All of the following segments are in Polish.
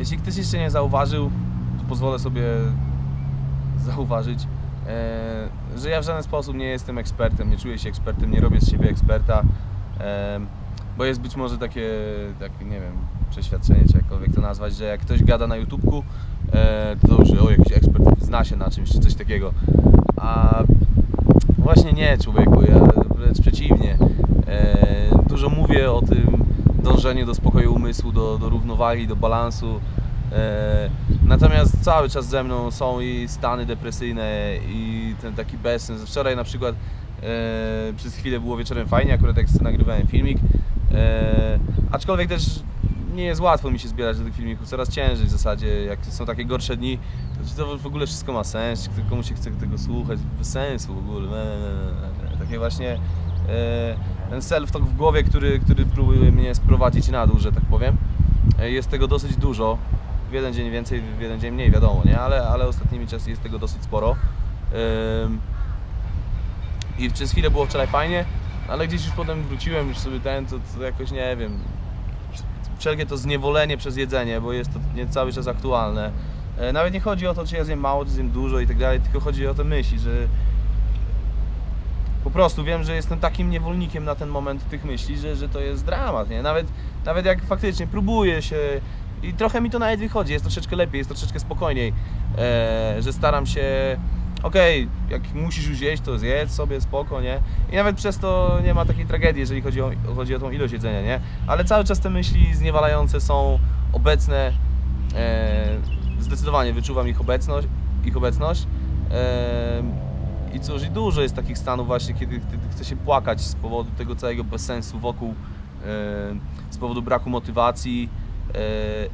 Jeśli ktoś jeszcze nie zauważył, to pozwolę sobie zauważyć, e, że ja w żaden sposób nie jestem ekspertem, nie czuję się ekspertem, nie robię z siebie eksperta, e, bo jest być może takie, takie, nie wiem, przeświadczenie, czy jakkolwiek to nazwać, że jak ktoś gada na YouTubku, e, to już, o, jakiś ekspert zna się na czymś, czy coś takiego. A właśnie nie, człowieku, ja wręcz przeciwnie. Dużo mówię o tym dążeniu do spokoju umysłu, do, do równowagi, do balansu. E, natomiast cały czas ze mną są i stany depresyjne i ten taki bezsens. Wczoraj na przykład e, przez chwilę było wieczorem fajnie, akurat jak nagrywałem filmik. E, aczkolwiek też nie jest łatwo mi się zbierać do tych filmików, coraz ciężej w zasadzie, jak są takie gorsze dni, to, to w ogóle wszystko ma sens, czy komuś się chce tego słuchać, bez sensu w ogóle. Takie właśnie ten self-talk w głowie, który, który próbuje mnie sprowadzić na dół, że tak powiem. E, Jest tego dosyć dużo. W jeden dzień więcej, w jeden dzień mniej, wiadomo, nie? Ale, ale ostatnimi czasy jest tego dosyć sporo. I przez chwilę było wczoraj fajnie, ale gdzieś już potem wróciłem, już sobie ten, to, to jakoś nie wiem. Wszelkie to zniewolenie przez jedzenie, bo jest to nie cały czas aktualne. E, Nawet nie chodzi o to, czy ja zjem mało, czy zjem dużo i tak dalej, tylko chodzi o te myśli, że po prostu wiem, że jestem takim niewolnikiem na ten moment tych myśli, że, że to jest dramat, nie? Nawet, nawet jak faktycznie próbuję się i trochę mi to nawet wychodzi, jest troszeczkę lepiej, jest troszeczkę spokojniej, e, że staram się, okej, jak musisz już jeść, to zjedz sobie spoko, nie? I nawet przez to nie ma takiej tragedii, jeżeli chodzi o, chodzi o tą ilość jedzenia, nie? Ale cały czas te myśli zniewalające są obecne, e, zdecydowanie wyczuwam ich obecność, ich obecność. E, i cóż, i dużo jest takich stanów właśnie, kiedy, kiedy chce się płakać z powodu tego całego bezsensu wokół, e, z powodu braku motywacji e,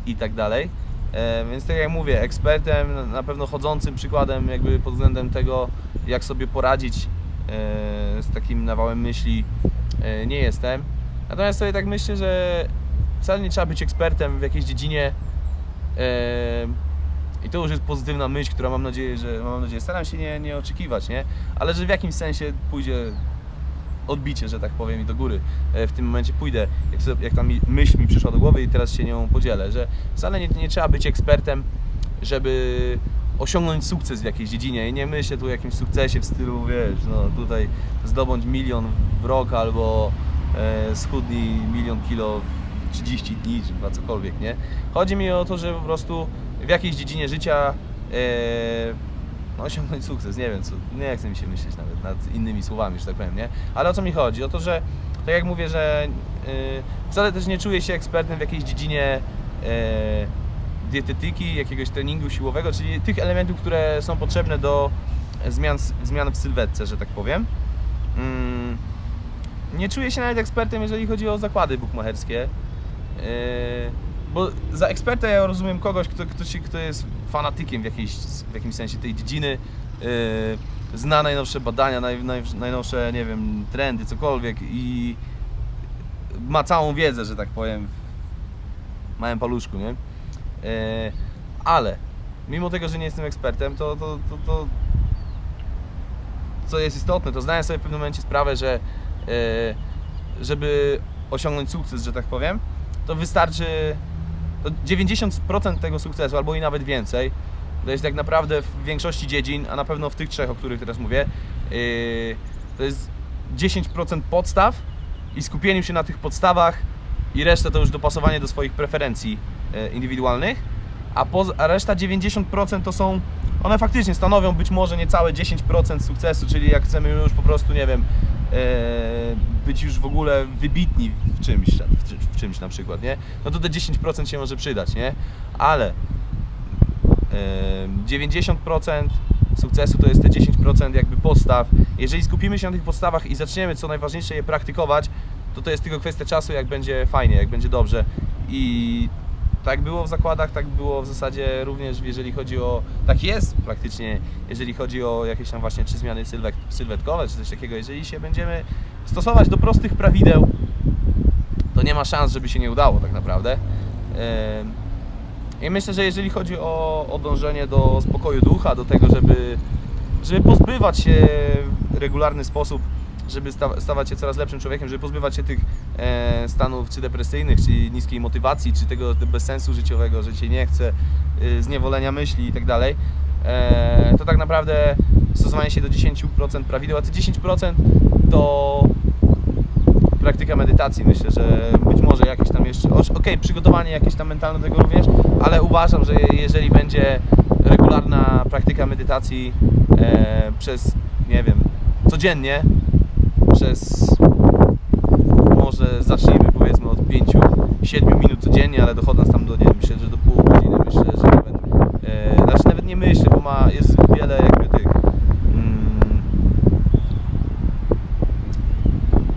i tak dalej. E, Więc tak jak mówię, ekspertem, na- pewno chodzącym przykładem jakby pod względem tego, jak sobie poradzić z takim nawałem myśli nie jestem. Natomiast sobie tak myślę, że wcale nie trzeba być ekspertem w jakiejś dziedzinie i to już jest pozytywna myśl, która mam nadzieję, że mam nadzieję, staram się nie, nie oczekiwać, nie? Ale że w jakimś sensie pójdzie odbicie, że tak powiem, i do góry. E, W tym momencie pójdę, jak, sobie, jak ta myśl mi przyszła do głowy i teraz się nią podzielę, że wcale nie, nie trzeba być ekspertem, żeby osiągnąć sukces w jakiejś dziedzinie. I nie myślę tu o jakimś sukcesie w stylu, wiesz, no tutaj zdobądź milion w rok albo e, schudnij milion kilo w 30 dni, czy cokolwiek, nie? Chodzi mi o to, że po prostu w jakiejś dziedzinie życia e, no, osiągnąć sukces, nie wiem co, nie chcę mi się myśleć nawet nad innymi słowami, że tak powiem, nie? Ale o co mi chodzi? O to, że tak jak mówię, że e, wcale też nie czuję się ekspertem w jakiejś dziedzinie e, dietetyki, jakiegoś treningu siłowego, czyli tych elementów, które są potrzebne do zmian, zmian w sylwetce, że tak powiem. Mm, nie czuję się nawet ekspertem, jeżeli chodzi o zakłady bukmacherskie. Yy, bo za eksperta ja rozumiem kogoś, kto, kto, się, kto jest fanatykiem w, jakiejś, w jakimś sensie tej dziedziny, yy, zna najnowsze badania, naj, naj, najnowsze, nie wiem, trendy, cokolwiek i ma całą wiedzę, że tak powiem, w małym paluszku, nie? Yy, ale mimo tego, że nie jestem ekspertem, to, to, to, to co jest istotne, to zdałem sobie w pewnym momencie sprawę, że e, żeby osiągnąć sukces, że tak powiem, to wystarczy to 90% tego sukcesu, albo i nawet więcej, to jest tak naprawdę w większości dziedzin, a na pewno w tych trzech, o których teraz mówię, e, to jest 10% podstaw i skupieniu się na tych podstawach i resztę to już dopasowanie do swoich preferencji e, indywidualnych, a, reszta 90% to są, one faktycznie stanowią być może niecałe 10% sukcesu, czyli jak chcemy już po prostu, nie wiem, e, być już w ogóle wybitni w czymś, w, czy- czymś na przykład, nie? No to te 10% się może przydać, nie? Ale e, 90% sukcesu to jest te 10% jakby podstaw. Jeżeli skupimy się na tych podstawach i zaczniemy, co najważniejsze, je praktykować, to to jest tylko kwestia czasu, jak będzie fajnie, jak będzie dobrze. I tak było w zakładach, tak było w zasadzie również, jeżeli chodzi o. Tak jest praktycznie, jeżeli chodzi o jakieś tam właśnie czy zmiany sylwet, sylwetkowe, czy coś takiego. Jeżeli się będziemy stosować do prostych prawideł, to nie ma szans, żeby się nie udało tak naprawdę. I myślę, że jeżeli chodzi o, o dążenie do spokoju ducha, do tego, żeby, żeby pozbywać się w regularny sposób żeby sta- stawać się coraz lepszym człowiekiem, żeby pozbywać się tych e, stanów czy depresyjnych, czy niskiej motywacji, czy tego bezsensu życiowego, że cię nie chce, y, zniewolenia myśli i tak dalej, e, to tak naprawdę stosowanie się do 10% prawideł, a te 10% to praktyka medytacji. Myślę, że być może jakieś tam jeszcze, okej, przygotowanie jakieś tam mentalne do tego również, ale uważam, że jeżeli będzie regularna praktyka medytacji e, przez, nie wiem, codziennie, przez może zacznijmy powiedzmy od 5-7 minut codziennie, ale dochodząc tam do, nie wiem, myślę, że do pół godziny, myślę, że nawet, e, znaczy nawet nie myślę, bo ma, jest wiele jakby tych mm,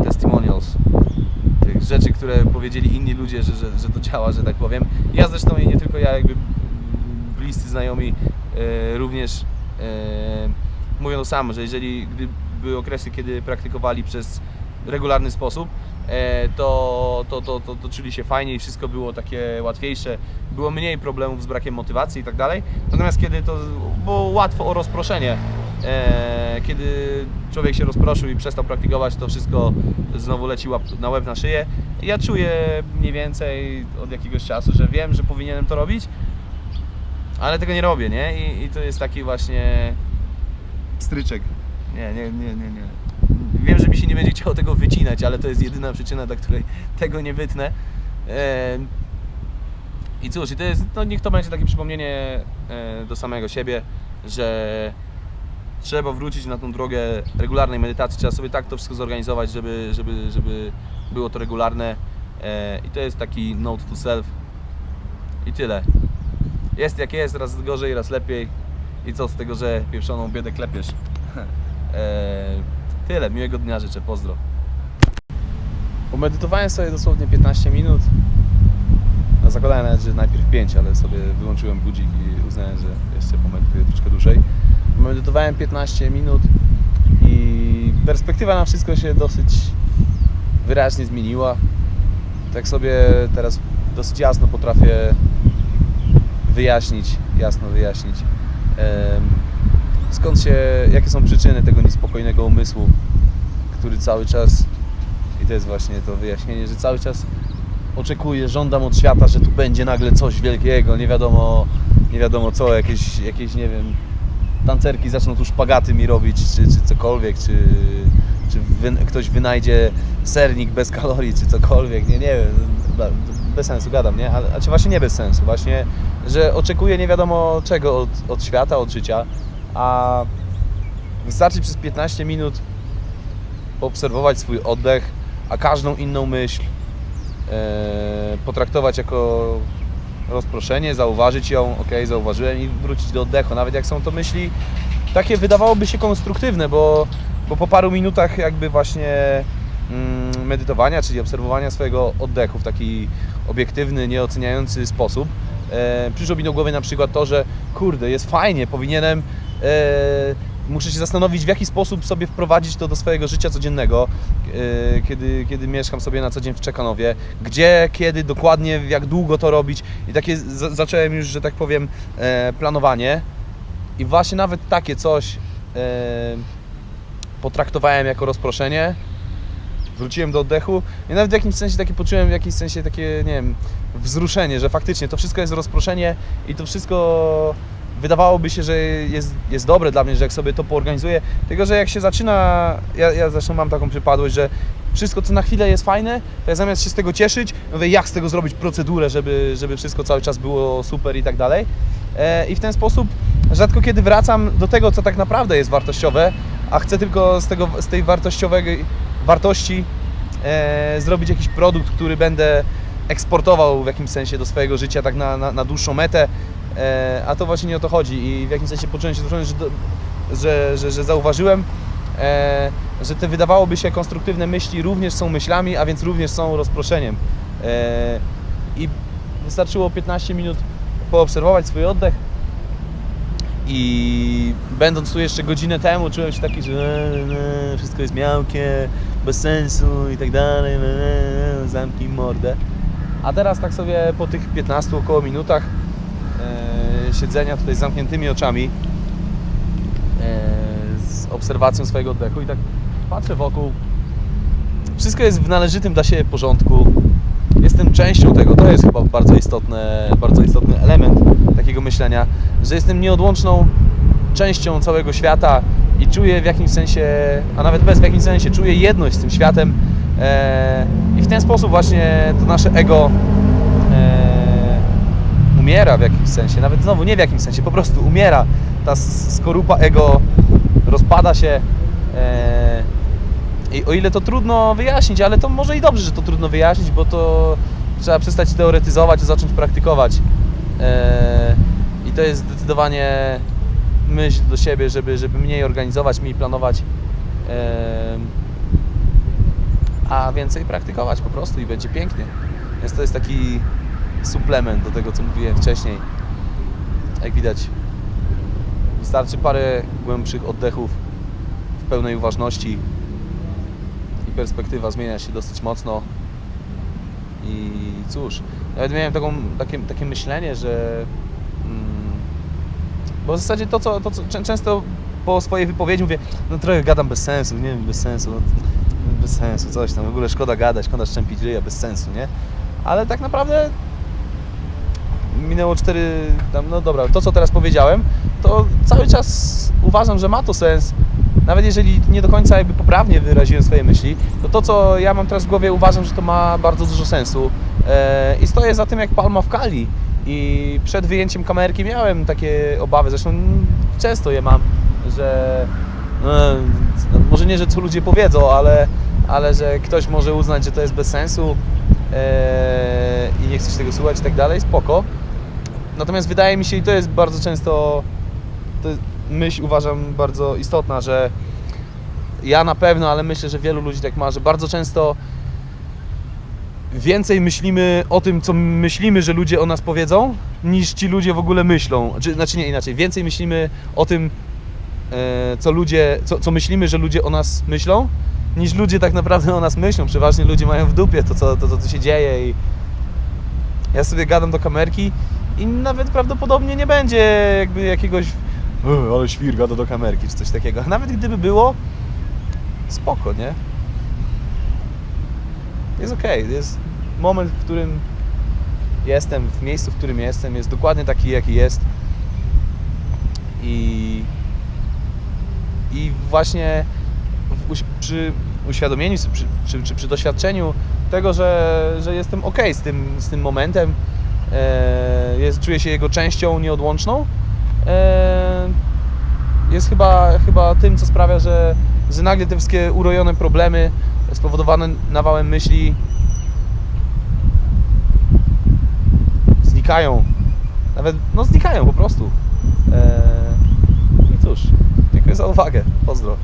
testimonials, tych rzeczy, które powiedzieli inni ludzie, że, że, że to działa, że tak powiem. Ja zresztą i nie tylko ja, jakby bliscy znajomi e, również e, mówią to samo, że jeżeli gdy były okresy, kiedy praktykowali przez regularny sposób, e, to, to, to, to, to czuli się fajnie i wszystko było takie łatwiejsze, było mniej problemów z brakiem motywacji i tak dalej. Natomiast kiedy to było łatwo o rozproszenie, kiedy człowiek się rozproszył i przestał praktikować, to wszystko znowu leci na łeb na szyję. Ja czuję mniej więcej od jakiegoś czasu, że wiem, że powinienem to robić, ale tego nie robię, nie? I, i to jest taki właśnie stryczek. Nie, nie, nie, nie, nie. Wiem, że mi się nie będzie chciało tego wycinać, ale to jest jedyna przyczyna, dla której tego nie wytnę. Em, I cóż, i to jest, no niech to będzie takie przypomnienie e, do samego siebie, że trzeba wrócić na tą drogę regularnej medytacji, trzeba sobie tak to wszystko zorganizować, żeby, żeby, żeby było to regularne. E, I to jest taki note to self. I tyle. Jest jak jest, raz gorzej, raz lepiej. I co z tego, że pieprzoną biedę klepiesz? e, tyle, miłego dnia życzę, pozdro. Pomedytowałem sobie dosłownie 15 minut. No, zakładałem nawet, że najpierw 5, ale sobie wyłączyłem budzik i uznałem, że jeszcze pomedytuję troszkę dłużej. Medytowałem 15 minut i perspektywa na wszystko się dosyć wyraźnie zmieniła. Tak sobie teraz dosyć jasno potrafię wyjaśnić, jasno wyjaśnić skąd się, jakie są przyczyny tego niespokojnego umysłu, który cały czas, i to jest właśnie to wyjaśnienie, że cały czas oczekuję, żądam od świata, że tu będzie nagle coś wielkiego, nie wiadomo, nie wiadomo co, jakieś, jakieś nie wiem, tancerki zaczną tu szpagaty mi robić, czy, czy cokolwiek, czy, czy wy, ktoś wynajdzie sernik bez kalorii, czy cokolwiek, nie, nie wiem, bez sensu gadam, nie? Ale, ale właśnie nie bez sensu, właśnie, że oczekuję nie wiadomo czego od, od świata, od życia, a wystarczy przez 15 minut poobserwować swój oddech, a każdą inną myśl e, potraktować jako rozproszenie, zauważyć ją, ok, zauważyłem i wrócić do oddechu. Nawet jak są to myśli takie wydawałoby się konstruktywne, bo, bo po paru minutach jakby właśnie mm, medytowania, czyli obserwowania swojego oddechu w taki obiektywny, nieoceniający sposób, e, przyszło mi do głowy na przykład to, że kurde, jest fajnie, powinienem e, muszę się zastanowić, w jaki sposób sobie wprowadzić to do swojego życia codziennego, e, kiedy, kiedy mieszkam sobie na co dzień w Czekanowie, gdzie, kiedy, dokładnie, jak długo to robić. I takie zacząłem już, że tak powiem, e, planowanie. I właśnie nawet takie coś e, potraktowałem jako rozproszenie, wróciłem do oddechu i nawet w jakimś sensie takie poczułem, w jakimś sensie takie, nie wiem, wzruszenie, że faktycznie to wszystko jest rozproszenie i to wszystko wydawałoby się, że jest, jest dobre dla mnie, że jak sobie to poorganizuję, tylko że jak się zaczyna, ja, ja zresztą mam taką przypadłość, że wszystko co na chwilę jest fajne, to ja zamiast się z tego cieszyć, mówię jak z tego zrobić procedurę, żeby, żeby wszystko cały czas było super i tak dalej. E, I w ten sposób rzadko kiedy wracam do tego, co tak naprawdę jest wartościowe, a chcę tylko z, tego, z tej wartościowej wartości e, zrobić jakiś produkt, który będę eksportował w jakimś sensie do swojego życia tak na, na, na dłuższą metę, e, a to właśnie nie o to chodzi i w jakimś sensie poczułem się wzruszony, że, że, że, że zauważyłem, e, że te wydawałoby się konstruktywne myśli również są myślami, a więc również są rozproszeniem. E, I wystarczyło 15 minut poobserwować swój oddech i będąc tu jeszcze godzinę temu czułem się taki, że e, e, wszystko jest miałkie, bez sensu i tak dalej, e, zamknij mordę. A teraz tak sobie po tych 15 około minutach siedzenia tutaj z zamkniętymi oczami, e, z obserwacją swojego oddechu i tak patrzę wokół. Wszystko jest w należytym dla siebie porządku. Jestem częścią tego. To jest chyba bardzo istotne, bardzo istotny element takiego myślenia, że jestem nieodłączną częścią całego świata i czuję w jakimś sensie, a nawet bez w jakimś sensie, czuję jedność z tym światem. E, I w ten sposób właśnie to nasze ego e, umiera w jakimś sensie, nawet znowu nie w jakimś sensie, po prostu umiera. Ta skorupa ego rozpada się. E, I o ile to trudno wyjaśnić, ale to może i dobrze, że to trudno wyjaśnić, bo to trzeba przestać teoretyzować, a zacząć praktykować. E, I to jest zdecydowanie myśl do siebie, żeby, żeby mniej organizować, mniej planować, e, a więcej praktykować po prostu i będzie pięknie. Więc to jest taki suplement do tego, co mówiłem wcześniej. Jak widać, wystarczy parę głębszych oddechów w pełnej uważności i perspektywa zmienia się dosyć mocno. I cóż, nawet miałem taką, takie, takie myślenie, że mm, bo w zasadzie to, co, to, co czę- często po swojej wypowiedzi mówię, no trochę gadam bez sensu, nie wiem, bez sensu, no, bez sensu, coś tam, w ogóle szkoda gadać, szkoda szczępić ryja, bez sensu, nie? Ale tak naprawdę minęło 4, tam, no dobra, to co teraz powiedziałem, to cały czas uważam, że ma to sens. Nawet jeżeli nie do końca jakby poprawnie wyraziłem swoje myśli, to to co ja mam teraz w głowie uważam, że to ma bardzo dużo sensu. E, I stoję za tym jak palma w kali. I przed wyjęciem kamerki miałem takie obawy, zresztą często je mam, że e, no, może nie, że co ludzie powiedzą, ale, ale że ktoś może uznać, że to jest bez sensu e, i nie chce się tego słuchać i tak dalej, spoko. Natomiast wydaje mi się, i to jest bardzo często, to jest myśl uważam bardzo istotna, że ja na pewno, ale myślę, że wielu ludzi tak ma, że bardzo często więcej myślimy o tym, co myślimy, że ludzie o nas powiedzą, niż ci ludzie w ogóle myślą. Znaczy, znaczy nie inaczej, więcej myślimy o tym, e, co ludzie, co, co myślimy, że ludzie o nas myślą, niż ludzie tak naprawdę o nas myślą. Przeważnie ludzie mają w dupie to, co, to, to, co się dzieje i ja sobie gadam do kamerki i nawet prawdopodobnie nie będzie jakby jakiegoś "E, ale świr gada do kamerki, czy coś takiego. Nawet gdyby było, spoko, nie? Jest okej, jest moment, w którym jestem, w miejscu, w którym jestem, jest dokładnie taki, jaki jest i i właśnie w, przy uświadomieniu, sobie, przy, czy, przy doświadczeniu tego, że, że jestem ok z tym, z tym momentem, jest, czuję się jego częścią nieodłączną, e, jest chyba, chyba tym, co sprawia, że, że nagle te wszystkie urojone problemy spowodowane nawałem myśli znikają. Nawet, no znikają po prostu. E, I cóż, dziękuję za uwagę. Pozdro.